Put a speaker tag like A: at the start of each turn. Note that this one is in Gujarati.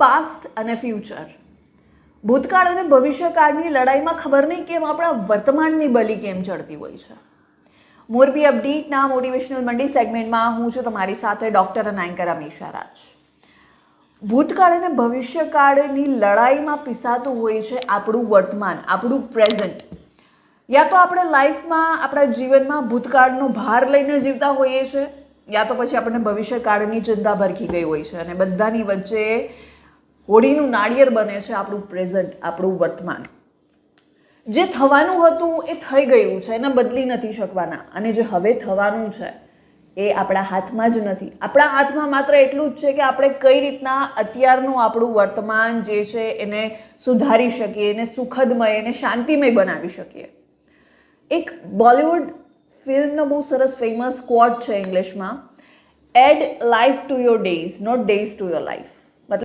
A: પાસ્ટ અને ફ્યુચર ભૂતકાળ અને ભવિષ્યકાળની લડાઈમાં ખબર નહીં કેમ આપણા વર્તમાનની બલી કેમ ચડતી હોય છે. મોરબી અપડેટના મોટિવેશનલ મંડી સેગમેન્ટમાં હું છું તમારી સાથે ડૉક્ટર અને એન્કર અમીશા રાજ. ભૂતકાળ અને ભવિષ્યકાળની લડાઈમાં પીસાતું હોય છે આપણું વર્તમાન, આપણું પ્રેઝન્ટ યા તો આપણે લાઈફમાં આપણા જીવનમાં ભૂતકાળનો ભાર લઈને જીવતા હોઈએ છીએ યા તો પછી આપણને ભવિષ્યકાળની ચિંતા ભરખી ગઈ હોય છે અને બધાની વચ્ચે હોળીનું નાળિયેર બને છે આપણું પ્રેઝન્ટ આપણું વર્તમાન. જે થવાનું હતું એ થઈ ગયું છે, એને બદલી નથી શકવાના. અને જે હવે થવાનું છે, એ આપણા હાથમાં જ નથી. આપણા હાથમાં માત્ર એટલું જ છે કે આપણે કઈ રીતના અત્યારનું આપણું વર્તમાન જે છે એને સુધારી શકીએ, એને સુખદમય, એને શાંતિમય બનાવી શકીએ. એક બોલિવૂડ ફિલ્મનો બહુ સરસ ફેમસ કોટ છે ઇંગ્લિશમાં add life to your days not days to your life